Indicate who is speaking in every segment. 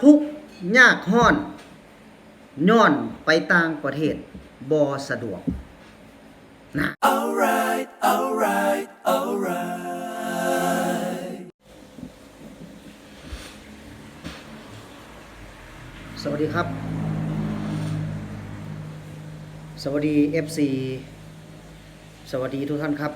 Speaker 1: ทุกข์ยากห้อนย้อนไปต่างประเทศบ่สะดวกนะ
Speaker 2: Alright, alright, alright.
Speaker 1: สวัสดีครับ สวัสดี FC สวัสดีทุกท่านครับ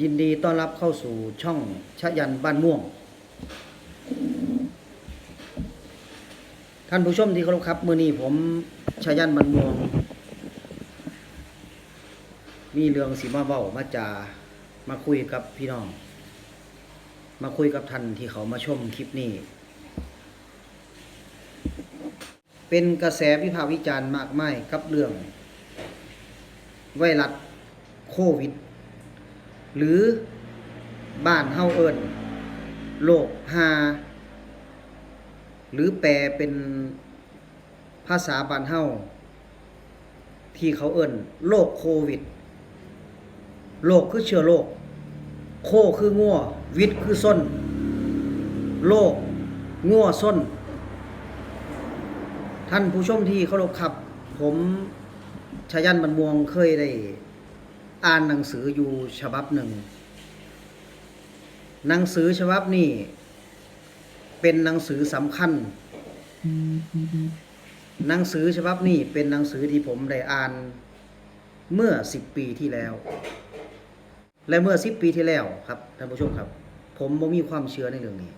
Speaker 1: ยินดีต้อนรับเข้าสู่ช่องชะยันบ้านม่วง ท่านผู้ชมที่เคารพครับ มือนี้ผมชะยันบ้านม่วง มีเรื่องสีมาเบ้ามาจามาคุยกับพี่น้อง มาคุยกับท่านที่เขามาชมคลิปนี้ เป็นกระแสวิพากษ์วิจารณ์มากมายกับเรื่อง ไวรัสโควิด หรือบ้านเฮาเอิ้นโรคฮา หรือแปลเป็นภาษาบานเฮาที่เขาเอิ้นโรคโควิดโรคคือเชื้อโรคโคคืองัววิดคือส้นโรคงัวส้น ท่านผู้ชมที่เคารพครับ ผมชายันบรรมวงเคยได้ อ่านหนังสืออยู่ฉบับหนึ่ง หนังสือฉบับนี้ เป็นหนังสือสำคัญ หนังสือฉบับนี้เป็นหนังสือที่ผมได้อ่านเมื่อสิบปีที่แล้ว และเมื่อสิบปีที่แล้วครับท่านผู้ชมครับ ผมบ่มีความเชื่อในเรื่องนี้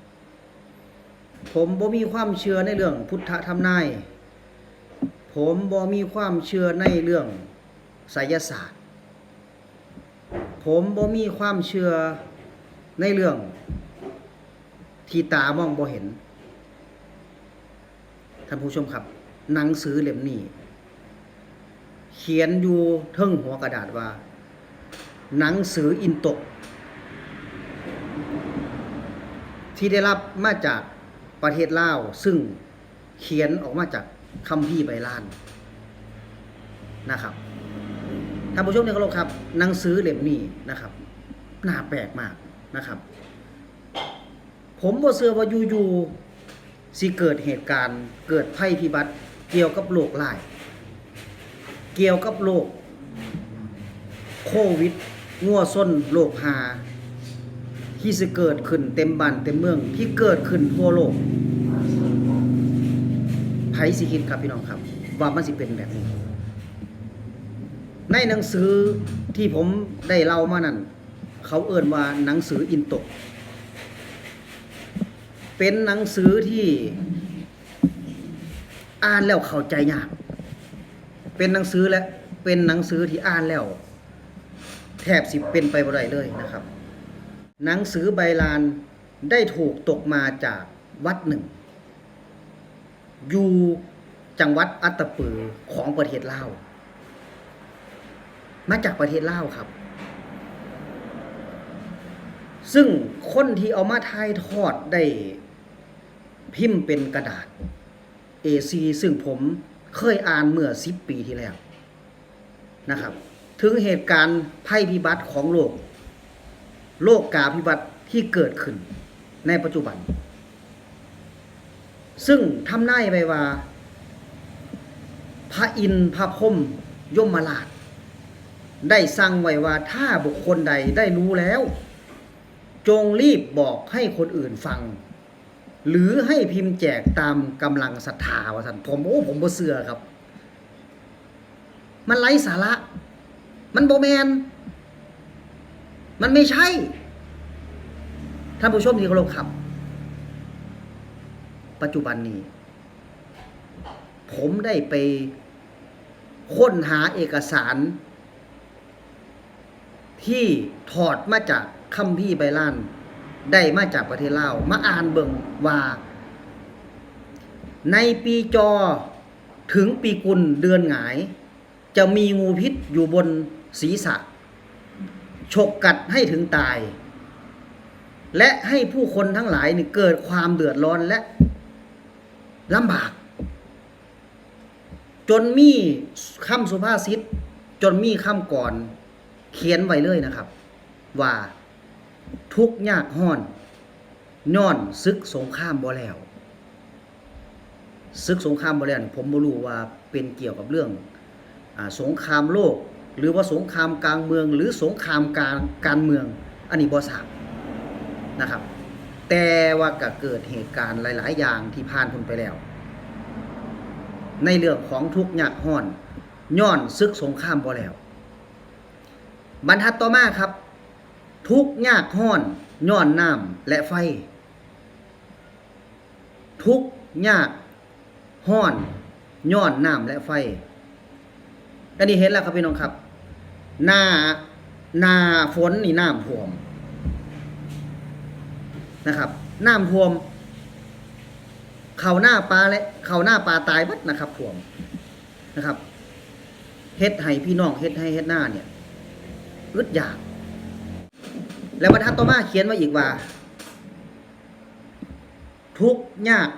Speaker 1: ผมบ่มีความเชื่อในเรื่อง พุทธธรรมนายผมบ่มีความเชื่อในเรื่องไสยศาสตร์ ผมบ่มีความเชื่อในเรื่อง ที่ตามองบ่เห็น ท่านผู้ชมครับ หนังสือเล่มนี้ เขียนอยู่เทิงหัวกระดาษว่า หนังสืออินโตก ที่ได้รับมาจากประเทศลาว ซึ่งเขียนออกมาจากคัมภีร์ใบลานนะครับท่านผู้ชมที่เคารพครับหนังสือเล่มนี้นะครับน่าแปลกมากนะครับ ผมบ่เชื่อว่าอยู่ๆสิเกิดเหตุการณ์ เกิดภัยพิบัติ เกี่ยวกับโรคร้าย เกี่ยวกับโรคโควิดงัวส้นโรคหา ที่จะเกิดขึ้นเต็มบ้านเต็มเมือง ที่เกิดขึ้นทั่วโลกไผสิคิดครับพี่น้องครับ ว่ามันสิเป็นแบบนี้ ในหนังสือที่ผมได้เล่ามานั่น เขาเอ่นว่าหนังสืออินตก เป็นหนังสือที่อ่านแล้วเข้าใจยาก เป็นหนังสือและเป็นหนังสือที่อ่านแล้ว แทบสิเป็นไปบ่ได้เลยนะครับ หนังสือใบลานได้ถูกตกมาจากวัดหนึ่ง อยู่จังหวัดอัตตปือของประเทศลาว มาจากประเทศลาวครับ ซึ่งคนที่เอามาถ่ายทอดได้ พิมพ์เป็นกระดาษ A4 ซึ่งผมเคยอ่านเมื่อ10ปีที่แล้วนะครับ ถึงเหตุการณ์ภัยพิบัติของโลก โลกกาพิบัติที่เกิดขึ้นในปัจจุบัน ซึ่งทำนายไว้ว่า พระอินทร์พระพรมยมราชได้สั่งไว้ว่าถ้าบุคคลใดได้รู้แล้ว จงรีบบอกให้คนอื่นฟัง หรือให้พิมพ์แจกตามกำลังศรัทธาว่าท่านผมโอ้ผมบ่เสือครับ มันไร้สาระ มันโบแมน มันไม่ใช่ ท่านผู้ชมที่เคารพครับ ปัจจุบันนี้ ผมได้ไปค้นหาเอกสาร ที่ถอดมาจากคัมภีร์ไบลาน ได้มาจากประเทศลาวมาอ่านเบิ่งว่า ในปีจอถึงปีกุลเดือนหงาย จะมีงูพิษอยู่บนศีรษะฉกกัดให้ถึงตาย และให้ผู้คนทั้งหลายนี่เกิดความเดือดร้อนและลำบาก จนมีคำสุภาษิตจนมีคำก่อนเขียนไว้เลยนะครับ ว่า ทุกข์ยากห้อนย้อนซึกสงครามบ่แล้วศึกสงครามบ่แล้วนี่ผมบ่รู้ว่าเป็นเกี่ยวกับเรื่องอสงครามโลก หรือว่าสงครามกลางเมือง หรือสงครามการการเมือง อันนี้บ่ทราบนะครับ แต่ว่าก็เกิดเหตุการณ์หลาย ๆ อย่างที่ผ่านพ้นไปแล้ว ในเรื่องของทุกข์ยากห้อนย้อนศึกสงครามบ่แล้ว บรรทัดต่อมาครับ ทุกยากห้อนย้อนน้ำและไฟ ทุกยากห้อนย้อนน้ำและไฟอันนี้เห็นแล้วครับพี่น้องครับ หน้าหน้าฝนนี่น้ำท่วมนะครับน้ำท่วม เข่าหน้าปลาและเข่าหน้าปลาตายบัดนะครับท่วมนะครับเฮ็ดให้พี่น้องเฮ็ดให้เฮ็ดหน้าเนี่ยอึดอยาก แล้วบรรทัดต่อมาเขียนไว้อีกว่า ทุกยาก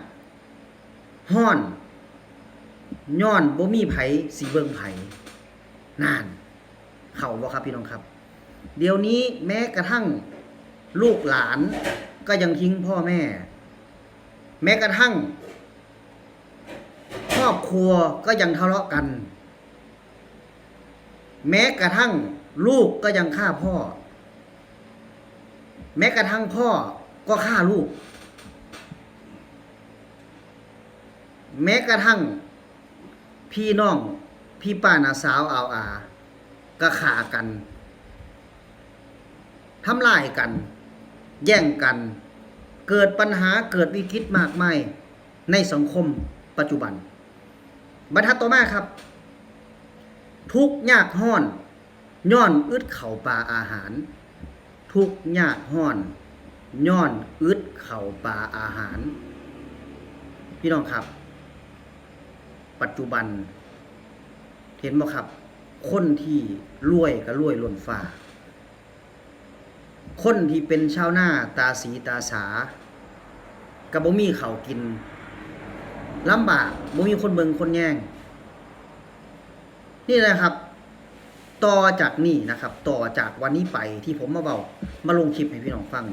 Speaker 1: ห้อนย้อนบ่มีไผสีเบิงไผนาน เข่าบ่ครับพี่น้องครับ เดี๋ยวนี้แม้กระทั่งลูกหลานก็ยังทิ้งพ่อแม่ แม้กระทั่งครอบครัวก็ยังทะเลาะกัน แม้กระทั่งลูกก็ยังฆ่าพ่อ แม้กระทั่งพ่อก็ฆ่าลูก แม้กระทั่งพี่น้อง พี่ป้านาสาวเอาอา ก็ฆ่ากันทำลายกัน แย่งกัน เกิดปัญหาเกิดวิกฤตมากมายในสังคมปัจจุบัน บรรทัดต่อมาครับ ทุกยากห้อนย้อนอึดเข่าปลาอาหาร ทุกยากห้อน ย้อนอึดเข่าปลาอาหาร พี่น้องครับ ปัจจุบัน เห็นบ่ครับ คนที่รวยก็รวยล้นฟ้า คนที่เป็นชาวหน้าตาสีตาสากับบ่มีเข่ากินลำบากบ่มีคนเบิงคนแย่ง นี่นะครับ ต่อจากนี้นะครับ ต่อจากวันนี้ไปที่ผมมาเบามาลงคลิปให้พี่น้องฟัง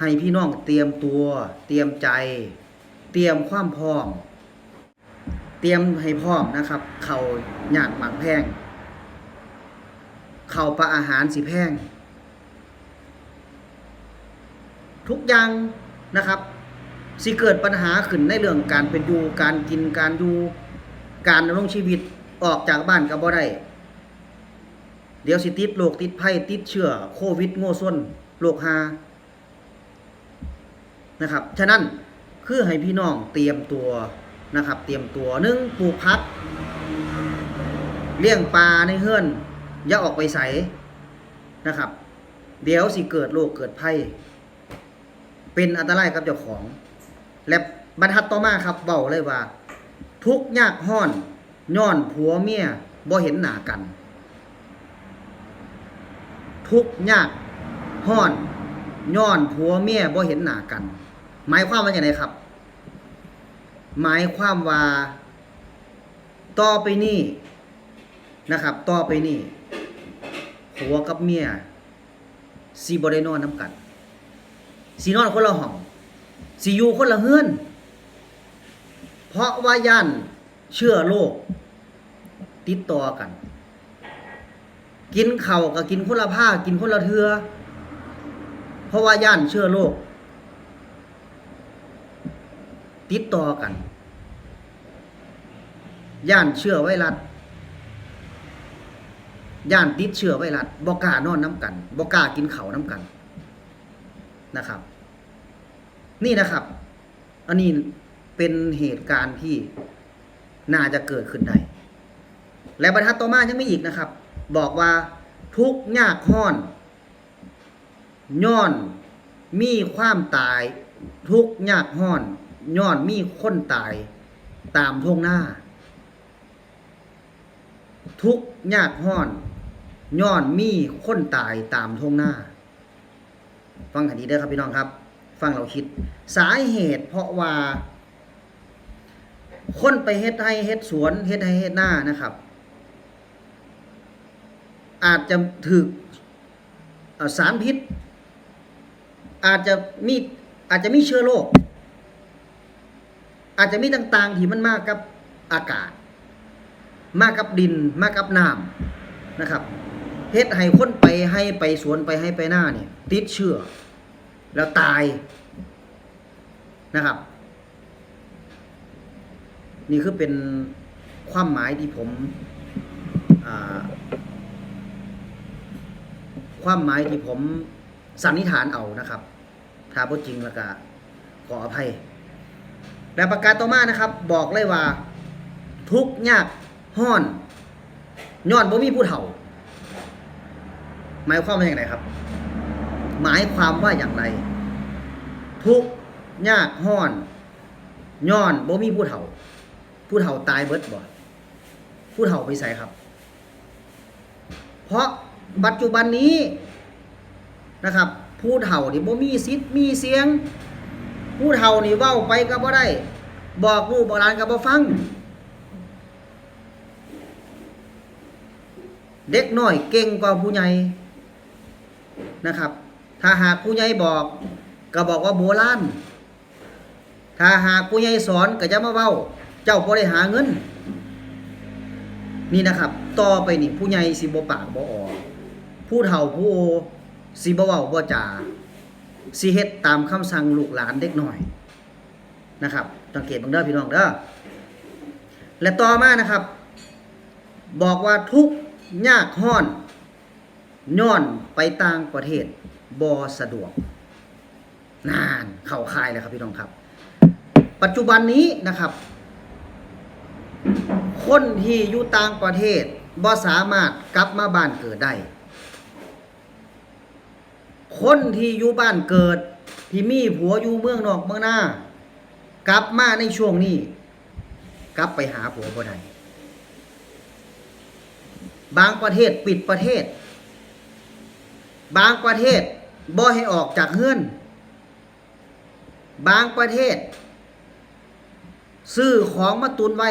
Speaker 1: ให้พี่น้องเตรียมตัว เตรียมใจ เตรียมความพร้อม เตรียมให้พร้อมนะครับ เขาหยากหมักแพงเขาปลาอาหารสีแพง ทุกอย่างนะครับสิเกิดปัญหาขึ้นในเรื่องการเป็นอยู่การกินการอยู่การดำรงชีวิตออกจากบ้านก็บ่ได้ เดี๋ยวสิติดโรคติดภัยติดเชื้อโควิด โง่ส้นโรคฮานะครับ ฉะนั้นคือให้พี่น้องเตรียมตัวนะครับ เตรียมตัวหนึ่งปลูกพัก เลี้ยงปลาในเฮือนอย่าออกไปใสนะครับ เดี๋ยวสิเกิดโรคเกิดภัยเป็นอันตรายกับเจ้าของ และบรรทัดต่อมาครับเบาเลยว่า ทุกยากห้อนย้อนผัวเมียบ่เห็นหน้ากัน ทุกข์ยากห้อนย้อนผัวเมียบ่เห็นหน้ากัน หมายความว่าอย่างไรครับ หมายความว่าต่อไปนี้นะครับ ต่อไปนี้ผัวกับเมียสิบ่ได้นอนน้ำกันสีนอนคนละห้องสีอยู่คนละเฮือน เพราะว่าย่านเชื่อโลกติดต่อกัน กินเข่ากับกินคนละผ้ากินคนละเทือ เพราะว่าย่านเชื่อโลกติดต่อกัน ย่านเชื่อไวรัสย่านติดเชื้อไวรัสบอกานอนน้ำกันบอกากินเขาน้ำกันนะครับ นี่นะครับ อันนี้เป็นเหตุการณ์ที่น่าจะเกิดขึ้นได้และบรรทัดต่อมายังไม่อีกนะครับ บอกว่า ทุกยากห้อนย้อนมีความตาย ทุกยากห้อนย้อนมีคนตาย ตามทงหน้า ทุกยากห้อนย้อนมีคนตายตามทงหน้า ฟังให้ดีเด้อครับพี่น้องครับ ฟังเราคิด สาเหตุเพราะว่า คนไปเฮ็ดให้เฮ็ดสวนเฮ็ดให้เฮ็ดหน้านะครับ อาจจะถึกเอ่อสารพิษ อาจจะมีอาจจะมีเชื้อโรคอาจจะมีต่างๆที่มันมากกับอากาศ มากกับดินมากับน้ำนะครับเฮ็ดให้คนไปให้ไปสวนไปให้ไปหน้าเนี่ยติดเชื้อแล้วตายนะครับ นี่คือเป็นความหมายที่ผมอ่า ความหมายที่ผมสันนิษฐานเอานะครับถ้าบ่จริงแล้วก็ขออภัย และประกาศต่อมานะครับ บอกเลยว่า ทุกยากห้อนย้อนบ่มีผู้เฒ่า หมายความว่าอย่างไรครับ หมายความว่าอย่างไร ทุกยากห้อนย้อนบ่มีผู้เฒ่า ผู้เฒ่าตายเบิดบ่ผู้เฒ่าไปใส่ครับ เพราะ ปัจจุบันนี้นะครับ ผู้เฒ่านี่บ่มีสิทธิ์มีเสียง ผู้เฒ่านี่เว้าไปก็บ่ได้ บอกลูกบอกหลานก็บ่ฟัง เด็กน้อยเก่งกว่าผู้ใหญ่นะครับ ถ้าหากผู้ใหญ่บอกก็บอกว่าโบราณถ้าหากผู้ใหญ่สอนก็จะมาเว้า เจ้าบ่ได้หาเงิน นี่นะครับ ต่อไปนี่ผู้ใหญ่สิบ่ปากบ่ออก ผู้เฒ่าผู้สิบ่เว้าบ่จาสิเฮ็ดตามคำสั่งลูกหลานเด็กหน้อยนะครับสังเกตบังเด้อพี่น้องเด้อและต่อมานะครับ บอกว่าทุกยากห้อนย้อนไปต่างประเทศบ่สะดวก นานเข้าคายแล้วครับพี่น้องครับ ปัจจุบันนี้นะครับ คนที่อยู่ต่างประเทศบ่สามารถกลับมาบ้านเกิดได้ คนที่อยู่บ้านเกิด ที่มีผัวอยู่เมืองนอกเมืองหน้า กลับมาในช่วงนี้ กลับไปหาผัวบ่ได้บางประเทศปิดประเทศ บางประเทศบ่ให้ออกจากเฮือน บางประเทศ ซื้อของมาตุนไว้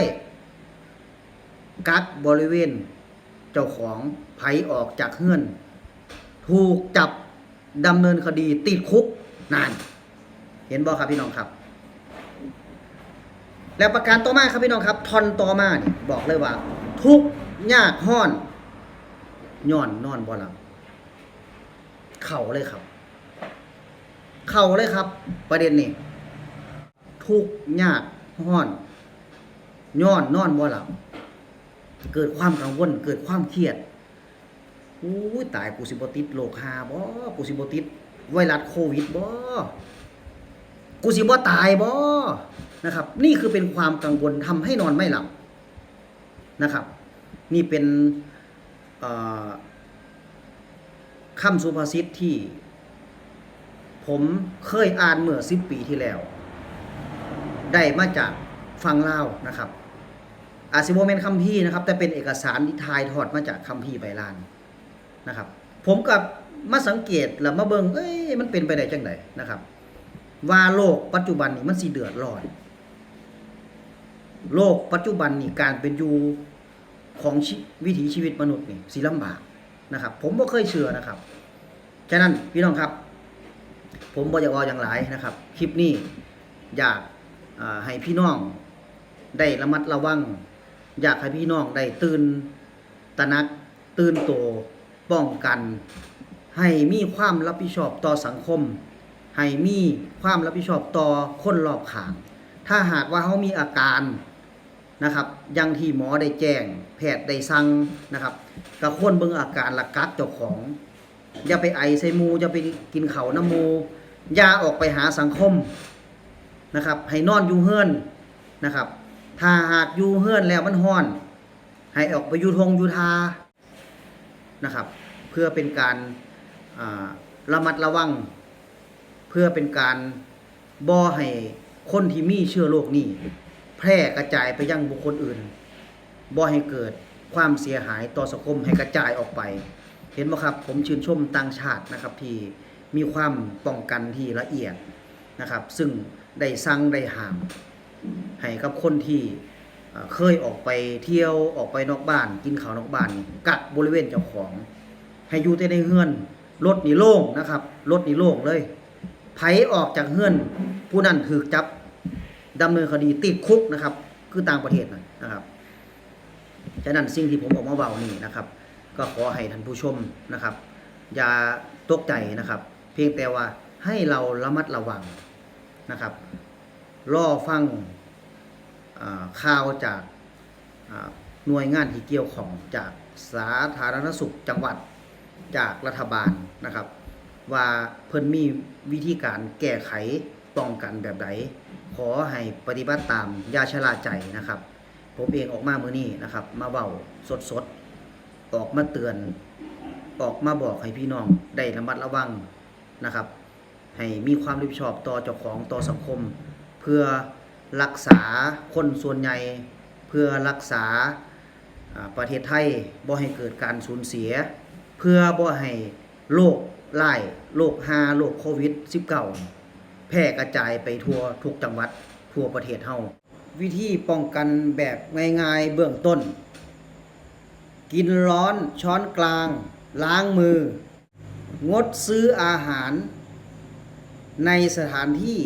Speaker 1: กักบริเวณ เจ้าของไผออกจากเฮือน ถูกจับ ดำเนินคดีติดคุกนาน เห็นบ่ครับพี่น้องครับ แล้วประการต่อมาครับพี่น้องครับทอนต่อมาเนี่ยบอกเลยว่า ทุกยากห้อนย้อนนอนบ่หลับเข่าเลยครับ เข่าเลยครับ ประเด็นนี้ทุกยากห้อนย้อนนอนบ่หลับเกิดความกังวลเกิดความเครียด อู้ยตายกูสิบติดโรคหาบ่กูสิบติดไวรัสโควิดบ่กูสิบ่ตายบ่นะครับ นี่คือเป็นความกังวลทำให้นอนไม่หลับนะครับ นี่เป็นคำสุภาษิตที่ ผมเคยอ่านเมื่อสิบปีที่แล้ว ได้มาจากฟังเล่านะครับอาจสิโมเมนคัมภีร์นะครับ แต่เป็นเอกสารที่ทายทอดมาจากคัมภีร์ใบลาน นะครับ ผมกับมาสังเกตแล้วมาเบิงเอ้ยมันเป็นไปได้จังไดนะครับ ว่าโลกปัจจุบันนี้มันสิเดือดร้อนโลกปัจจุบันนี่การเป็นอยู่ของวิถีชีวิตมนุษย์นี่สิลำบากนะครับ ผมบ่เคยเชื่อนะครับฉะนั้นพี่น้องครับ ผมบ่อยากออย่างหลายนะครับ คลิปนี้อยากให้พี่น้องได้ระมัดระวัง อยากให้พี่น้องได้ตื่นตระหนักตื่นโตว ป้องกัน ให้มีความรับผิดชอบต่อสังคม ให้มีความรับผิดชอบต่อคนรอบข้าง ถ้าหากว่าเขามีอาการนะครับอยังที่หมอได้แจ้ง แพทย์ได้สั่งนะครับก็ควรเบิ่งอาการละกักเจ้าของ อย่าไปไอใส่หมูอย่าไปกินเขาน้ำมูอย่าออกไปหาสังคมนะครับ ให้นอนอยู่เฮือนนะครับ ถ้าหากอยู่เฮือนแล้วมันห้อน ให้ออกไปอยู่ทงอยู่ทา นะครับ เพื่อเป็นการระมัดระวัง เพื่อเป็นการบ่ให้คนที่มีเชื้อโรคนี้ แพร่กระจายไปยังบุคคลอื่นบ่ให้เกิดความเสียหายต่อสังคมให้กระจายออกไป เห็นไหมครับ ผมชื่นชมต่างชาตินะครับที่มีความป้องกันที่ละเอียดนะครับ ซึ่งได้สั่งได้ห้ามให้กับคนที่ เคยออกไปเที่ยวออกไปนอกบ้าน กินข้าวนอกบ้านนี่กักบริเวณเจ้าของ ให้อยู่แต่ในเฮือนรถนี่โล่งนะครับรถนี่โล่งเลยไผออกจากเฮือน ผู้นั้นถูกจับดำเนินคดีติดคุกนะครับ คือต่างประเทศนะนะครับฉะนั้นสิ่งที่ผมออกมาเบานี่นะครับ ก็ขอให้ท่านผู้ชมนะครับ อย่าตกใจนะครับ เพียงแต่ว่าให้เราระมัดระวังนะครับรอฟัง ข่าวจากหน่วยงานที่เกี่ยวของจากสาธารณสุขจังหวัดจากรัฐบาลนะครับ ว่าเพิ่นมีวิธีการแก้ไขป้องกันแบบใดขอให้ปฏิบัติตามยาชะลาใจนะครับ ผมเองออกมามือนี้นะครับ มาเว้าสดๆออกมาเตือน ออกมาบอกให้พี่น้องได้ระมัดระวังนะครับ ให้มีความรับผิดชอบต่อเจ้าของต่อสังคม เพื่อ รักษาคนส่วนใหญ่เพื่อรักษาประเทศไทยบ่ให้เกิดการสูญเสีย เพื่อบ่ให้โรคไล่โรคฮาโรคโควิด -19 แพร่กระจายไปทั่วทุกจังหวัดทั่วประเทศเฮาวิธีป้องกันแบบง่ายๆเบื้องต้น กินร้อนช้อนกลาง ล้างมือ งดซื้ออาหาร ในสถานที่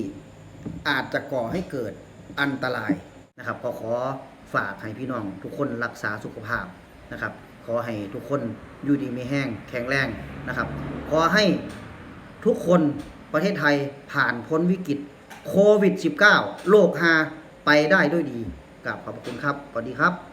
Speaker 1: อาจจะก่อให้เกิด อันตรายนะครับก็ขอฝากให้พี่น้องทุกคนรักษาสุขภาพนะครับ ขอให้ทุกคนอยู่ดีมีแห้งแข็งแรงนะครับ ขอให้ทุกคนประเทศไทยผ่านพ้นวิกฤตโควิด -19 โรคฮาไปได้ด้วยดีกับขอบคุณครับสวัสดีครับ